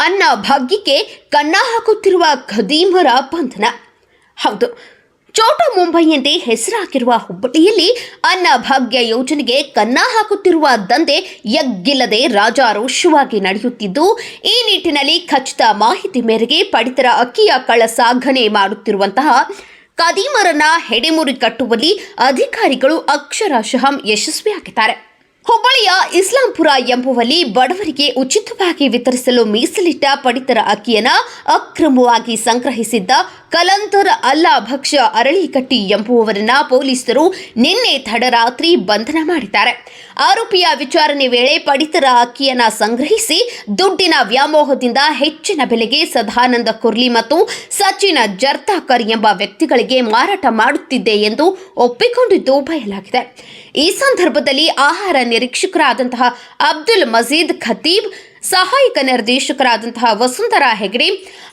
ಅನ್ನ ಭಾಗ್ಯಕ್ಕೆ ಕನ್ನ ಹಾಕುತ್ತಿರುವ ಖದೀಮರ ಬಂಧನ. ಹೌದು, ಚೋಟ ಮುಂಬೈ ಎಂದೇ ಹೆಸರಾಗಿರುವ ಹುಬ್ಬಳ್ಳಿಯಲ್ಲಿ ಅನ್ನ ಭಾಗ್ಯ ಯೋಜನೆಗೆ ಕನ್ನ ಹಾಕುತ್ತಿರುವ ದಂಧೆ ಯಗ್ಗಿಲ್ಲದೆ ರಾಜಾರೋಷವಾಗಿ ನಡೆಯುತ್ತಿದ್ದು, ಈ ನಿಟ್ಟಿನಲ್ಲಿ ಖಚಿತ ಮಾಹಿತಿ ಮೇರೆಗೆ ಪಡಿತರ ಅಕ್ಕಿಯ ಕಳ ಸಾಗಣೆ ಮಾಡುತ್ತಿರುವಂತಹ ಕದೀಮರನ್ನ ಹೆಡೆಮುರಿ ಕಟ್ಟುವಲ್ಲಿ ಅಧಿಕಾರಿಗಳು ಅಕ್ಷರಶಃ ಯಶಸ್ವಿಯಾಗಿದ್ದಾರೆ. ಹುಬ್ಬಳ್ಳಿಯ ಇಸ್ಲಾಂಪುರ ಎಂಬುವಲ್ಲಿ ಬಡವರಿಗೆ ಉಚಿತವಾಗಿ ವಿತರಿಸಲು ಮೀಸಲಿಟ್ಟ ಪಡಿತರ ಅಕ್ಕಿಯನ್ನು ಅಕ್ರಮವಾಗಿ ಸಂಗ್ರಹಿಸಿದ್ದ ಕಲಂತರ್ ಅಲ್ಲಾ ಭಕ್ಷ ಅರಳಿಕಟ್ಟಿ ಎಂಬುವವರನ್ನ ಪೊಲೀಸರು ನಿನ್ನೆ ತಡರಾತ್ರಿ ಬಂಧನ ಮಾಡಿದ್ದಾರೆ. ಆರೋಪಿಯ ವಿಚಾರಣೆ ವೇಳೆ ಪಡಿತರ ಅಕ್ಕಿಯನ್ನು ಸಂಗ್ರಹಿಸಿ ದುಡ್ಡಿನ ವ್ಯಾಮೋಹದಿಂದ ಹೆಚ್ಚಿನ ಬೆಲೆಗೆ ಸದಾನಂದ ಕುರ್ಲಿ ಮತ್ತು ಸಚಿನ್ ಜರ್ತಾಕರ್ ಎಂಬ ವ್ಯಕ್ತಿಗಳಿಗೆ ಮಾರಾಟ ಮಾಡುತ್ತಿದ್ದೆ ಎಂದು ಒಪ್ಪಿಕೊಂಡಿದ್ದು ಬಯಲಾಗಿದೆ. ಈ ಸಂದರ್ಭದಲ್ಲಿ ಆಹಾರ ನಿರೀಕ್ಷಕರಾದಂತಹ ಅಬ್ದುಲ್ ಮಜೀದ್ ಖತೀಬ್, ಸಹಾಯಕ ನಿರ್ದೇಶಕರಾದಂತಹ ವಸುಂಧರಾ ಹೆಗಡೆ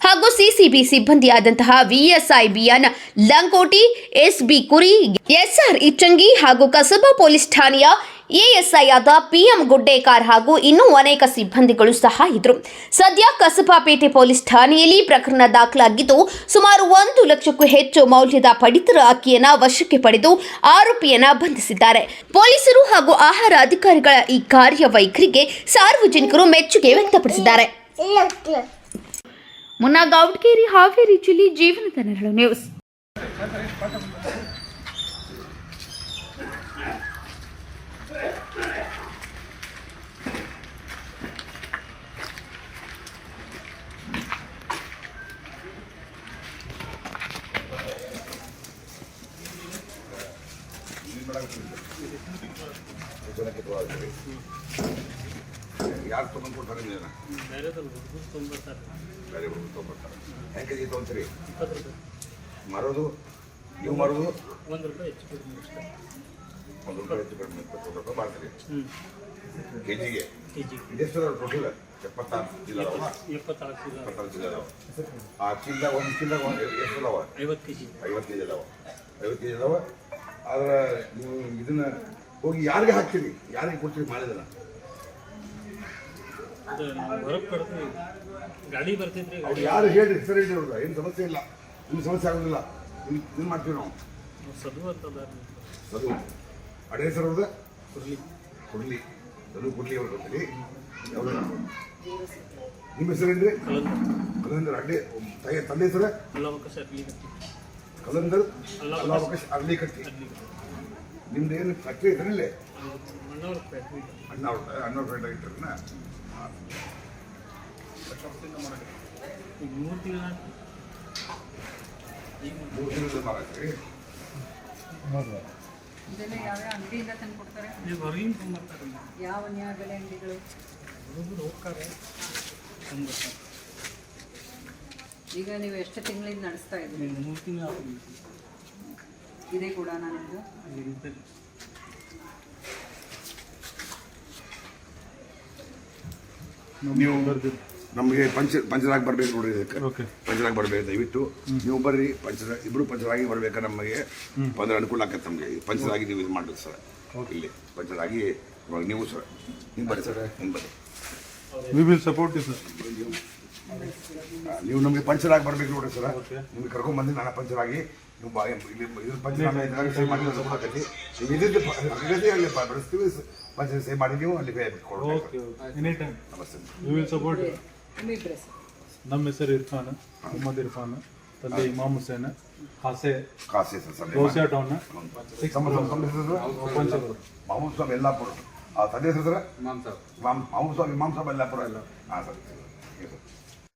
ಹಾಗೂ CCB ಸಿಬ್ಬಂದಿಯಾದಂತಹ VSI Lankoti Langoti, SB Kuri, SR Ichchangi ಹಾಗೂ ಕಸಬಾ ಪೊಲೀಸ್ ಠಾಣೆಯ ಎಎಸ್ಐ ಆದ ಪಿಎಂ ಗುಡ್ಡೇಕಾರ್ ಹಾಗೂ ಇನ್ನೂ ಅನೇಕ ಸಿಬ್ಬಂದಿಗಳು ಸಹ ಇದ್ರು. ಸದ್ಯ ಕಸಬಾಪೇಟೆ ಪೊಲೀಸ್ ಠಾಣೆಯಲ್ಲಿ ಪ್ರಕರಣ ದಾಖಲಾಗಿದ್ದು, ಸುಮಾರು ಒಂದು ಲಕ್ಷಕ್ಕೂ ಹೆಚ್ಚು ಮೌಲ್ಯದ ಪಡಿತರ ಅಕ್ಕಿಯನ್ನ ವಶಕ್ಕೆ ಪಡೆದು ಆರೋಪಿಯನ್ನ ಬಂಧಿಸಿದ್ದಾರೆ. ಪೊಲೀಸರು ಹಾಗೂ ಆಹಾರ ಅಧಿಕಾರಿಗಳ ಈ ಕಾರ್ಯವೈಖರಿಗೆ ಸಾರ್ವಜನಿಕರು ಮೆಚ್ಚುಗೆ ವ್ಯಕ್ತಪಡಿಸಿದ್ದಾರೆ. ಮುನ್ನ ಗೌಡ್ಕೇರಿ ಹಾವೇರಿ ಜಿಲ್ಲೆ ಜೀವನದ ನೆರಳು ನ್ಯೂಸ್. ಯಾರು ತೊಗೊಂಡು ಕೊಡ್ತಾರೆ ನೀನು ಬೇರೆದಲ್ಲ ಹುಡುಗರು ತೊಂಬರ್ತಾರೆ ಬೇರೆ ಹುಡುಗರು ತೊಗೊಂಡ್ಬರ್ತಾರೆ ಹೆಂಗೆ ಕೆಜಿ ತೊಗೊಂತೀರಿ ಮರೋದು ನೀವು ಮರೋದು ಒಂದು ರೂಪಾಯಿ ಹೆಚ್ಚು ಕಡಿಮೆ ಅಷ್ಟೇ ಒಂದು ರೂಪಾಯಿ ಹೆಚ್ಚು ಕಡಿಮೆ ಇಪ್ಪತ್ತು ರೂಪಾಯಿ ಮಾಡ್ತೀರಿ ಕೆ ಜಿಗೆ ಇದೆಷ್ಟು ಅದಾವ ಟೋಟಲ್ ಎಪ್ಪತ್ತಾರು ಅದಾವ ಎಪ್ಪತ್ತಾರು ಅದಾವ ಆ ಚೀಲ ಒಂದು ಚೀಲ ಒಂದು ಎಷ್ಟು ಅದಾವ? ಐವತ್ತು ಕೆ ಜಿ ಐವತ್ತು ಕೆ ಜಿ ಅದಾವ. ಐವತ್ತು ಕೆ ಜಿ ಅದಾವ. ಆದ್ರೆ ನೀವು ಇದನ್ನ ಹೋಗಿ ಯಾರಿಗೆ ಹಾಕ್ತೀರಿ? ಯಾರಿಗೆ ಕೊಡ್ತೀರಿ ಕೊಡ್ತೀವಿ. ಗಾಡಿ ಬರ್ತೈತ್ರಿ ಅವ್ರು ಯಾರು ಹೇಳ್ರಿ ಸರಿ ಅವ್ರದ್ದು ಏನು ಸಮಸ್ಯೆ ಇಲ್ಲ. ನಿಮ್ಮ ಸಮಸ್ಯೆ ಆಗೋದಿಲ್ಲ. ನೀವು ಇದು ಮಾಡ್ತೀವಿ ನಾವು? ಸದು ಅಡೇ ಸರ್ ಅವ್ರದ್ದು? ಕುರ್ಲಿ ಕೊಡ್ಲಿ. ಸದು ಕೊಡ್ಲಿ ಅವ್ರ ಕೊಡ್ತೀರಿ. ಯಾವ್ದು? ನಿಮ್ಮ ಹೆಸರು ಏನ್ರಿ? ಅಡ್ಡಿ ತಾಯಿ ತಂದೆ ಹೆಸರು? ಕಲಂದರ್ ಅಲ್ಲಾವಕಾಶ್. ಅಲ್ಲಾವಕಾಶ್ ಅರ್ಲಿ ಕಟ್ಟಿ ನಿಮ್ದು ಏನು ಫ್ಯಾಕ್ಟ್ರಿ ಐತನಿಲ್ಲೇ ಮಣ್ಣವ್ರ ಫ್ಯಾಕ್ಟ್ರಿ ಅಣ್ಣ ಅವ್ರ ಅಣ್ಣ ಫ್ರೆಂಡ್ ಆಗಿರ್ತಾರನ ಈಗ ಮೂರು ತಿಂಗಳ ಮಾರಾಕ್ರಿ ಯಾವ್ಯಾವ ಅಂಗಡಿಯಿಂದ ತಂದು ಕೊಡ್ತಾರೆ ಯಾವ ನ್ಯಾಯ ಬೆಲೆ ಅಂಗಡಿಗಳು? ಹೋಗ್ತಾರೆ. ಈಗ ನೀವು ಎಷ್ಟು ತಿಂಗಳಿಂದ ನಡೆಸ್ತಾ ಇದ್ದೀರಿ? ಮೂರು ತಿಂಗಳು ಇದೇ ಕೂಡ ನಾನು ಆಗಿದೆ ನೀವು ನಮಗೆ ಪಂಚ ಪಂಚರಾಗಿ ಬರಬೇಕು ನೋಡ್ರಿ ಇದಕ್ಕೆ. ಓಕೆ. ಪಂಚರಾಗಿ ಬರಬೇಕು ದಯವಿಟ್ಟು. ನೀವು ಬರ್ರಿ ಪಂಚರ ಇಬ್ಬರು ಪಂಚರಾಗಿ ಬರಬೇಕಾ ನಮಗೆ ಬಂದ್ರೆ ಅನುಕೂಲ ಆಗತ್ತೆ ನಮಗೆ. ಪಂಚರಾಗಿ ನೀವು ಇದು ಮಾಡ್ಬೇಕು ಸರ್. ಇಲ್ಲಿ ಪಂಚರಾಗಿ ಇವಾಗ ನೀವು ಸರ್. ನೀವು ಬರ್ರಿ ಸರ್. ನೀವು ಬರ್ರಿ. We will support you sir ನೀವು ನಮಗೆ ಪಂಚರಾಗಿ ಬರ್ಬೇಕು ನೋಡ್ರಿ ಸರ್. ನಿಮ್ಗೆ ಕರ್ಕೊಂಡ್ ಬಂದು ನಾನು ಪಂಚರಾಗಿ ನೀವು ಬಾ ಇಲ್ಲಿ ಇದ್ರ ಇದ್ರಾಗ ಸಹಿ ಮಾಡಿ ಸ್ವಲ್ಪ ಆಕತಿ ನೀವು ಇದ್ದಿದ್ದು ಪ- ಅಗತ್ಯ ಅಲ್ಲಿ ಬೆಳೆಸ್ತೀವಿ ಪಂಚ ಸಹಿ ಮಾಡಿ ನೀವು ಅಲ್ಲಿ ಕೊಡ್ಬೇಕು ಓಕೆ ಎನಿ ಟೈಮ್ ನಮಸ್ತೆ. ವಿಲ್ ಸಪೋರ್ಟ್ ನಮ್ಮ ಹೆಸರು ಇರ್ಫಾನ್ ಮೊಹಮ್ಮದ್ ಇರ್ಫಾನ್ ತಂದೆ ಇಮಾಮ್ ಹುಸೇನ್ ಹಾಸೆ ಕಾಸೆ ಸರ್ ರೋಸಿಯಾ ಟೌನ್ ಪಂಚರು ಮಾಮೂದ್ ಸ್ವಾಮಿ ಯಲ್ಲಾಪುರ. ತಂದೆ ಹೆಸರು ಸರ್? ಮಾಮ್ ಮಾಮೂದ್ ಸ್ವಾಮಿ ಮಾಮ್ ಸ್ವಾಮಿ ಯಲ್ಲಾಪುರ ಇಲ್ಲ ಹಾಂ ಸರ್.